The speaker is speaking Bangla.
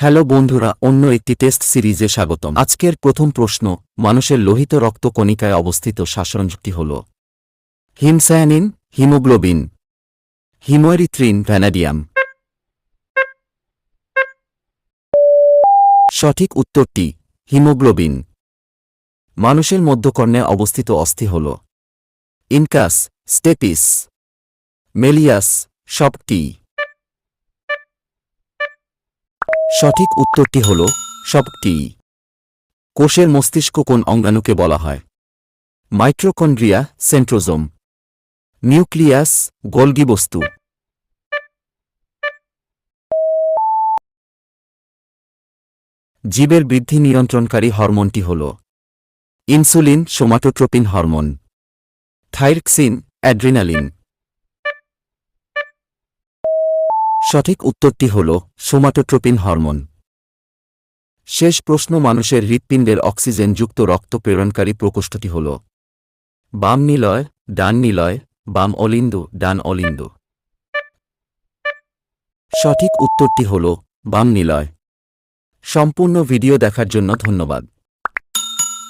হ্যালো বন্ধুরা, অন্য একটি টেস্ট সিরিজে স্বাগতম। আজকের প্রথম প্রশ্ন, মানুষের লোহিত রক্ত কণিকায় অবস্থিত শাসনযুক্তি হল হিমসায়ানিন, হিমোগ্লোবিন হিমোয়েরিথ্রিন ভ্যানাডিয়াম। সঠিক উত্তরটি, হিমোগ্লোবিন। মানুষের মধ্যকর্ণে অবস্থিত অস্থি হল ইনকাস, স্টেপিস, মেলিয়াস সবটি সঠিক উত্তরটি হল সবটি। কোষের মস্তিষ্ক কোন অঙ্গাণুকে বলা হয়? Mitochondria, centrosome. নিউক্লিয়াস, গোলগি বস্তু। জীবের বৃদ্ধি নিয়ন্ত্রণকারী হরমোনটি হল insulin, somatotropin hormone. Thyroxine, adrenaline. সঠিক উত্তরটি হল সোমাটোট্রোপিন হরমোন। শেষ প্রশ্ন মানুষের হৃৎপিণ্ডের অক্সিজেনযুক্ত রক্ত প্রেরণকারী প্রকোষ্ঠটি হল বাম নিলয়, ডান নিলয়, বাম অলিন্দু, ডান অলিন্দু। সঠিক উত্তরটি হল বাম নিলয়। সম্পূর্ণ ভিডিও দেখার জন্য ধন্যবাদ।